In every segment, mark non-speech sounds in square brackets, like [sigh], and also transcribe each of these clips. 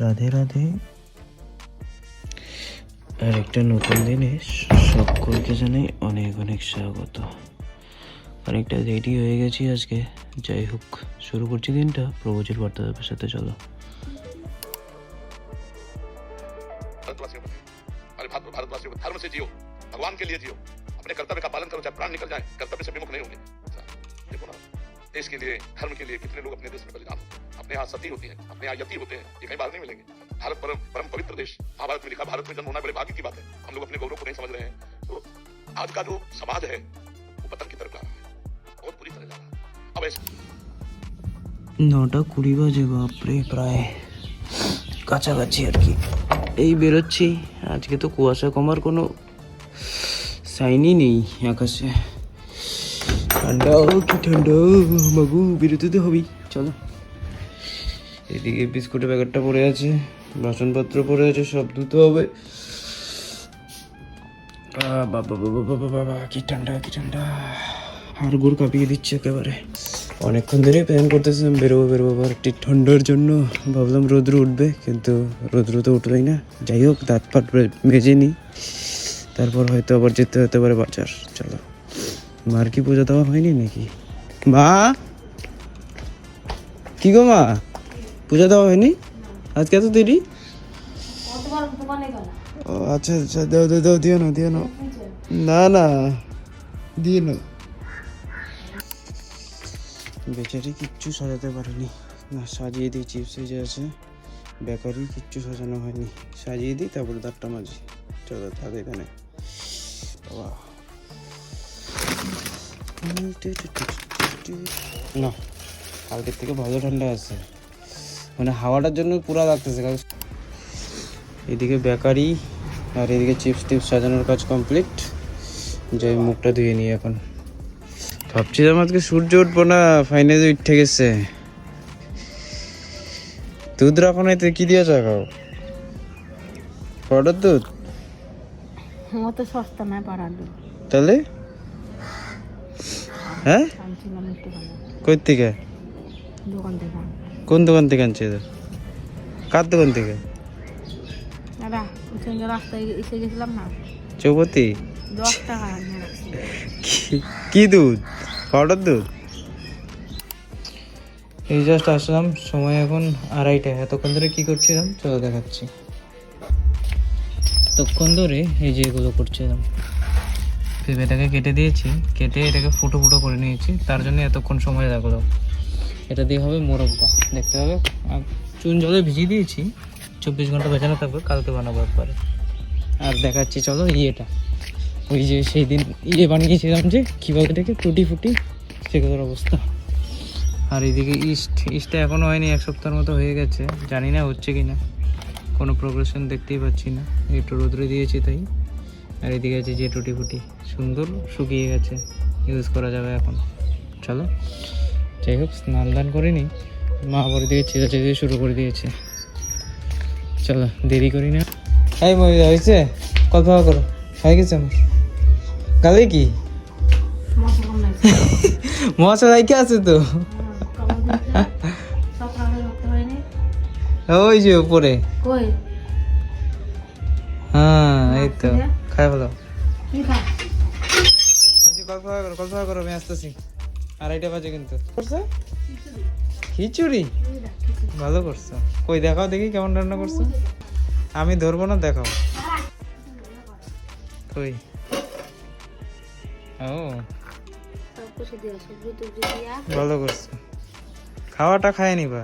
রাধে রাধে আর একটা নতুন দিনে সকলকে জানাই অনেক অনেক স্বাগত অনেকটা রেডি হয়ে গেছি আজকে যাই হোক শুরু করছি দিনটা প্রভুজির বার্তাদের সাথে চলো भारतवासियों को अरे भारत भारतवासियों को धर्म से जियो भगवान के लिए जियो अपने कर्तव्य का पालन करो चाहे प्राण निकल जाए कर्तव्य से विमुख नहीं होंगे अच्छा, देखो ना देश के लिए धर्म के लिए कितने लोग अपने देश में बलिदान होते हैं अपने यहाँ सती होती है अपने यहाँ यति होते हैं ये कहीं बाहर नहीं मिलेंगे भारत परम परम पवित्र देश महाभारत में लिखा भारत में जन्म होना बड़े भाग्य की बात है हम लोग अपने गौरव को नहीं समझ रहे हैं तो आज का जो समाज है वो पतन की तरफ जा रहा है बहुत बुरी तरह जा रहा है अब ऐसे নটা কুড়ি বাজে বাপরে প্রায় কাছাকাছি আর কি এই বেরোচ্ছি আজকে তো কুয়াশা কমার কোনো সাইনই নেই আকাশে ঠান্ডা কি ঠান্ডা? বাবু বেরোতে তো হবেই। চলো। এদিকে বিস্কুটের প্যাকেটটা পড়ে আছে, বাসনপত্র পড়ে আছে, সব ধুতে হবে। বাবা বাবা বাবা বাবা কি ঠান্ডা কি ঠান্ডা। হাড় গুড় কাঁপিয়ে দিচ্ছে একেবারে। অনেকক্ষণ ধরেই প্ল্যান করতেছিলাম বেরোবো বেরোবো, আবার একটি ঠান্ডার জন্য ভাবলাম রোদ্র উঠবে, কিন্তু রোদ্র তো উঠবেই না। যাই হোক, দাঁত পাট মেজে নিই। তারপর হয়তো আবার যেতে হতে পারে বাজার। চলো। মার কি পূজা দেওয়া হয়নি নাকি? মা? কি গো মা? পূজা দেওয়া হয়নি? আজকে এত দেরি? ও আচ্ছা আচ্ছা দাও দাও দাও, দিও না দিও না। না না দিয়ে নাও বেচারি কিচ্ছু সাজাতে পারেনি। না, সাজিয়ে দিই, চিপস যে আছে। বেকারি কিচ্ছু সাজানো হয়নি। সাজিয়ে দিই, তারপরে দাঁতটা মাঝি চলো, থাক এখানে। বাবা। না কালকের থেকে ভালো ঠান্ডা আছে। মানে হাওয়াটার জন্য পুরা লাগতেছে কারণ এদিকে বেকারি আর এদিকে চিপস টিপস সাজানোর কাজ কমপ্লিট যাই মুখটা ধুয়ে নিই এখন। ভাবছিলাম আজকে সূর্য উঠবো না ফাইনালি উঠে গেছে। দুধ রাখো তো কি দিয়ে চা খাও পাউডার দুধ? অত সস্তা নয় পাড়ার দুধ। তাহলে? হ্যাঁ? কই থেকে। কোন দোকান থেকে আনছে? কার দোকান থেকে? চৌপতি? কি দুধ? পাউডার দুধ? এই জাস্ট আসলাম সময় এখন আড়াইটা এতক্ষণ ধরে কি করছিলাম? চলো দেখাচ্ছি। এতক্ষণ ধরে এই যে এগুলো করছিলাম। পেঁপেটাকে কেটে দিয়েছি, কেটে এটাকে ফুটো ফুটো করে নিয়েছি, তার জন্য এতক্ষণ সময় লাগল। এটা দিয়ে হবে মোরব্বা দেখতে হবে, আর চুন জলে ভিজিয়ে দিয়েছি, চব্বিশ ঘণ্টা ভেজানো থাকবে, কালকে বানাবো একবারে। আর দেখাচ্ছি, চলো, ইয়েটা। ওই যে সেই দিন ইয়ে বানিয়েছিলাম যে কী বলে এটাকে টুটি ফুটি, সেগুলোর অবস্থা। আর এদিকে ইস্ট, ইস্টটা এখনও হয়নি, এক সপ্তাহের মতো হয়ে গেছে। জানি না হচ্ছে কি না কোনো প্রোগ্রেশন দেখতেই পাচ্ছি না। একটু রোদ্রে দিয়েছি তাই। আর এদিকে আছে যে টুটি ফুটি। সুন্দর শুকিয়ে গেছে ইউজ করা যাবে এখন। চলো যাই হোক স্নান দান করিনি মা আবার দিয়ে চেঁচা চেঁচিয়ে শুরু করে দিয়েছে। চলো দেরি করি না। এই মহিলা হয়েছে? কথা করো। হয়ে গেছে আমার। গালে কি? মশলা মশা লাইকে আছে তো। ওই যে উপরে। হ্যাঁ এই তো। খাই ভালো কি খা গল্প করো করো আমি আসতেছি। আড়াইটা বাজে কিন্তু। করছে? খিচুড়ি? ভালো করছ। কই দেখাও দেখি কেমন রান্না করছ। আমি ধরবো না দেখাও। কই? ও। ভালো করছ। খাওয়াটা খায় নিবা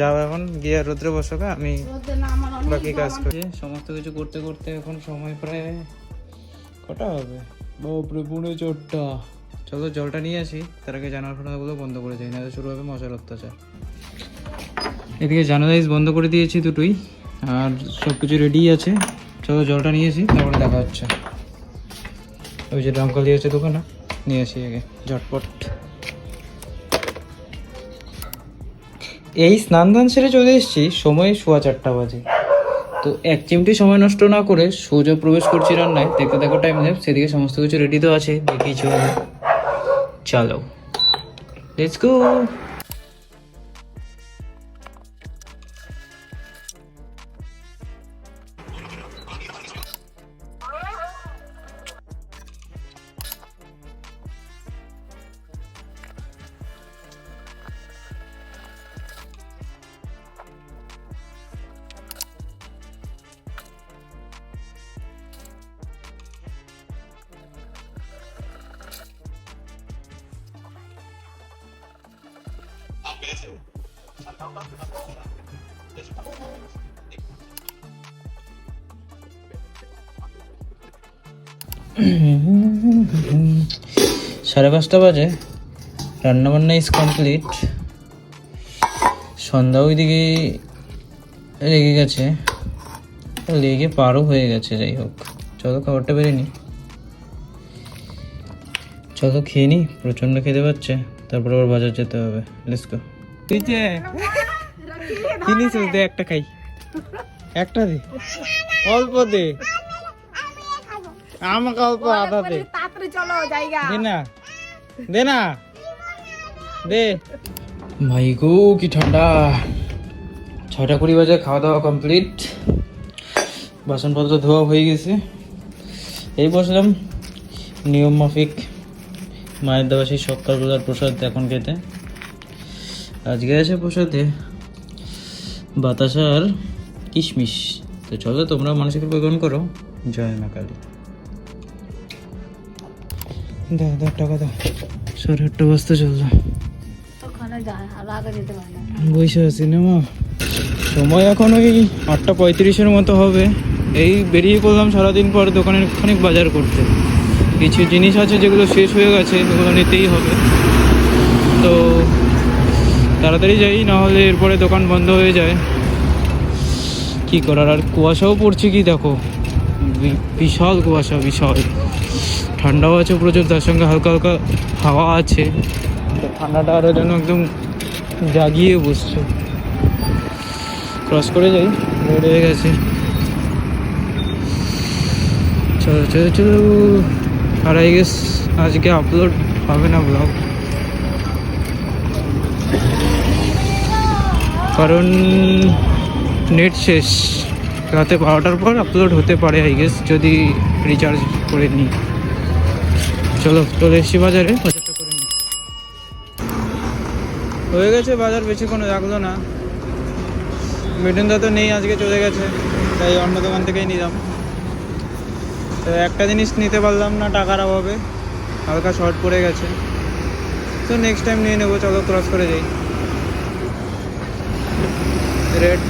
যাও এখন গিয়ে রোদ্রে বসো গা, আমি বাকি কাজ করি। সমস্ত কিছু করতে করতে এখন সময় প্রায় কটা হবে? বাপরে পুনে চোরটা। চলো জলটা নিয়ে আসি তার আগে জানার ফানাগুলো বন্ধ করে যাই না শুরু হবে মশার অত্যাচার। এদিকে জানালাইজ বন্ধ করে দিয়েছি দুটোই আর সব কিছু রেডি আছে। চলো জলটা নিয়ে আসি তারপরে দেখা হচ্ছে। ওই যে ডঙ্কলি আছে দোকানে নিয়ে আসি আগে ঝটপট। এই স্নান ধান সেরে চলে এসেছি, সময় শোয়া চারটা বাজে। তো এক চিমটি সময় নষ্ট না করে সোজা প্রবেশ করছি রান্নায়। দেখতে দেখো টাইম লেপ সেদিকে সমস্ত কিছু রেডি তো আছে দেখি চলো চলো। লেটস গো [coughs] সাড়ে পাঁচটা বাজে। রান্নাবান্না ইজ কমপ্লিট সন্ধ্যা ওইদিকে লেগে গেছে। লেগে পারও হয়ে গেছে, যাই হোক। চলো, খাবারটা বেড়ে নি। চলো, খেয়ে নি। প্রচণ্ড খেতে পাচ্ছে। তারপর আবার বাজার যেতে হবে। লেটস গো তুই যে কি নিয়েছিস দে একটা খাই। একটা দে। অল্প দে। আমাকে অল্প আদা দে। তাড়াতাড়ি চলো জায়গা দে। না দে না দে ভাই গো কি ঠান্ডা। ছয়টা কুড়ি বাজে খাওয়া দাওয়া কমপ্লিট বাসনপত্র ধোয়া হয়ে গেছে। এই বসলাম। নিয়ম মাফিক। মায়ের দেওয়া সেই সকালবেলার প্রসাদ এখন খেতে। আজকে আছে প্রসাদে বাতাসা আর কিশমিশ। তো চলো তোমরা মানুষের গ্রহণ করো। জয় মা কালী। দাও দাও টাকা দাও সাড়ে আটটা বাজতে চলল বসে আছি না মা। সময় এখন ওই আটটা পঁয়ত্রিশের মতো হবে। এই বেরিয়ে পড়লাম সারাদিন পর দোকানের খানিক বাজার করতে। কিছু জিনিস আছে যেগুলো শেষ হয়ে গেছে সেগুলো নিতেই হবে। তো তাড়াতাড়ি যাই, না হলে এরপরে দোকান বন্ধ হয়ে যায়। কি করার? আর কুয়াশাও পড়ছে কি দেখো? বিশাল কুয়াশা, বিশাল। ঠান্ডাও আছে প্রচুর, তার সঙ্গে হালকা হালকা হাওয়া আছে। ঠান্ডাটা আরও যেন একদম জাগিয়ে বসছে। ক্রস করে যাই রোড হয়ে গেছে। চলো চলো চলো। আর আই গেস আজকে আপলোড হবে না ব্লগ কারণ নেট শেষ। রাতে বারোটার পর আপলোড হতে পারে আই গেস যদি রিচার্জ করে নিই। চলো, চলে এসছি বাজারে, বাজারটা করে নিই। হয়ে গেছে বাজার, বেশি কোনো রাখল না। মিঠুনদা তো নেই, আজকে চলে গেছে। তাই অন্য দোকান থেকেই নিলাম। তো একটা জিনিস নিতে পারলাম না টাকার অভাবে। হালকা শর্ট পড়ে গেছে। তো নেক্সট টাইম নিয়ে নেব চলো ক্রস করে যাই। রেড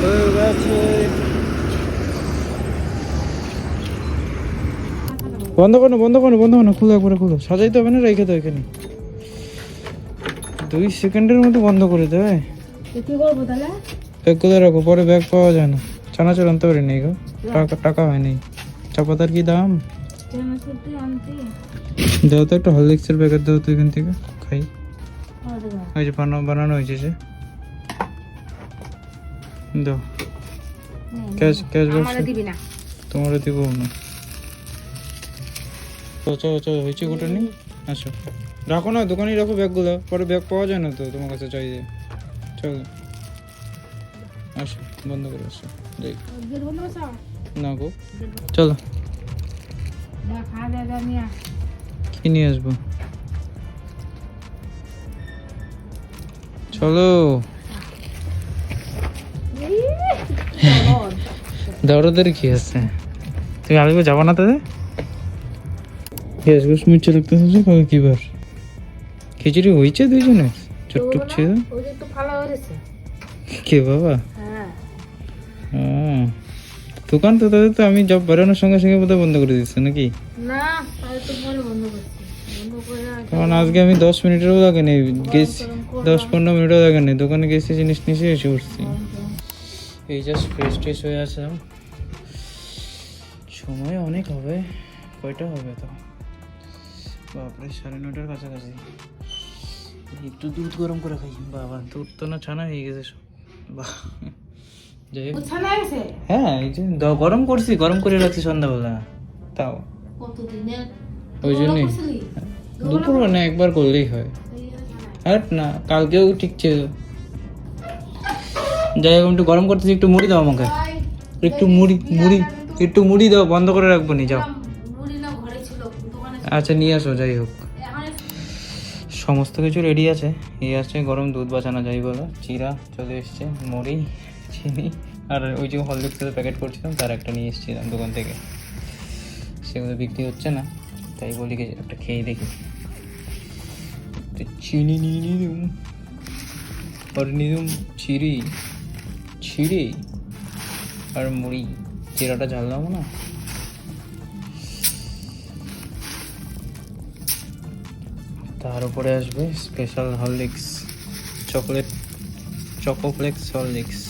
হয়ে গেছে। বন্ধ করো বন্ধ করো বন্ধ করো খুলো একবারে খুলো। সাজাইতে হবে না রেখে তো এখানে। দুই সেকেন্ডের মধ্যে বন্ধ করে দেবে ব্যাগ করে রাখো পরে ব্যাগ পাওয়া যায় না। চানাচুর আনতে পারি নি গো। টাকা টাকা হয়নি। চা পাতার কি দাম? দাও তো একটা হরলিক্সের প্যাকেট দাও তো এখান থেকে খাই। ওই যে বানানো বানানো হয়েছে যে দাও। ক্যাশ ক্যাশ না। তোমারও দিব না। চলো চলো হয়েছে গোটা নি? আসো রাখো না দোকানে রাখো ব্যাগগুলো। পরে ব্যাগ পাওয়া যায় না তো তোমার কাছে চাইলে। চলো। আসো বন্ধ করে আসো। করছ? না গো। চলো। যা যা যা। কি নিয়ে আসব? চলো। দৌড়াদের কি আছে? তুমি আগে যাব না তাদের গ্যাস গ্যাস মির্চা লাগতেছে কাকে কি বার? খিচুড়ি হয়েছে দুইজনে চুটটুক ছিল। যে কে বাবা? দোকান তো তাদের তো আমি জব বেরোনোর সঙ্গে সঙ্গে বোধহয় বন্ধ করে দিচ্ছে নাকি? না কারণ আজকে আমি দশ মিনিটেরও লাগে নেই গেছি দশ পনেরো মিনিটও লাগে নেই দোকানে গেছি জিনিস নিচে এসে উঠছি। এই জাস্ট ফ্রেশ ট্রেশ হয়ে আসলাম। সময় অনেক হবে কয়টা হবে তো? বাপরে সাড়ে নটার কাছাকাছি। একটু দুধ গরম করে খাই। বাবা দুধ তো না ছানা হয়ে গেছে সব। গেছে হ্যাঁ এই যে গরম করছি গরম করে রাখছি সন্ধ্যাবেলা। তাও। ওই জন্যই। দুপুর না একবার করলেই হয়। আর না কালকেও ঠিক ছিল। যাই হোক একটু গরম করতেছি একটু মুড়ি দাও আমাকে। একটু মুড়ি মুড়ি একটু মুড়ি দাও বন্ধ করে রাখব নি যাও। আচ্ছা নিয়ে আসো যাই হোক। সমস্ত কিছু রেডি আছে। এই আসছে গরম দুধ বাঁচানো যাই বলো। চিরা চলে এসছে মুড়ি। চিনি। আর ওই যে হললিক্সের প্যাকেট করছিলাম, তার একটা নিয়ে এসেছিলাম দোকান থেকে। সেগুলো বিক্রি হচ্ছে না, তাই বলি একটা খেয়ে দেখি। একটু চিনি নিয়ে দেবো আর নিলাম চিড়ি। ছিঁড়ে আর মুড়ি। চিরাটা ঝাললাম না? তার উপরে আসবে special Horlicks chocolate chocoflakes Horlicks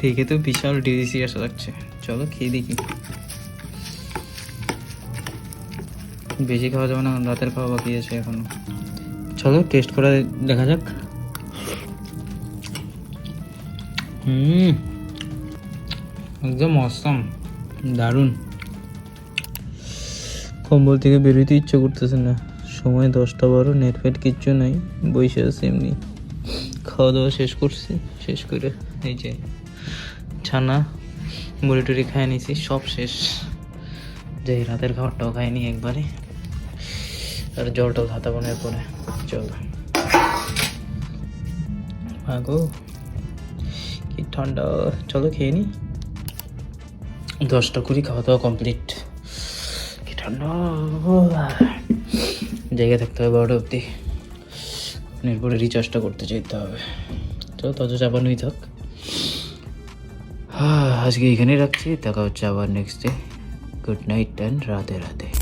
দেখে তো বিশাল ডিলিশিয়াস লাগছে। চলো খেয়ে দেখি। বেশি খাওয়া যাবে না, রাতের খাওয়া বাকি আছে এখনও। চলো টেস্ট করে দেখা যাক। হুম, একদম অসম দারুণ। কম্বল থেকে বেরোতে ইচ্ছে করতেছে না। সময় দশটা বারো নেট ফেট কিচ্ছু নাই, বসে আছে এমনি। খাওয়া দাওয়া শেষ করছি, শেষ করে এই যে ছানা মুড়ি টুড়ি খাই নিছি, সব শেষ। যে রাতের খাবারটাও খাইনি একবারে। আর জল টল হাতা বোনের পরে, চলো। আগো কি ঠান্ডা। চলো খেয়ে নি। দশটা কুড়ি খাওয়া দাওয়া কমপ্লিট কি ঠান্ডা। জায়গায় থাকতে হবে বারোটা অবধি। এরপরে রিচার্জটা করতে যেতে হবে। চলো, তত চাপানোই থাক। আজকে এখানেই রাখছি। দেখা হচ্ছে আবার next day good night and Radhe Radhe.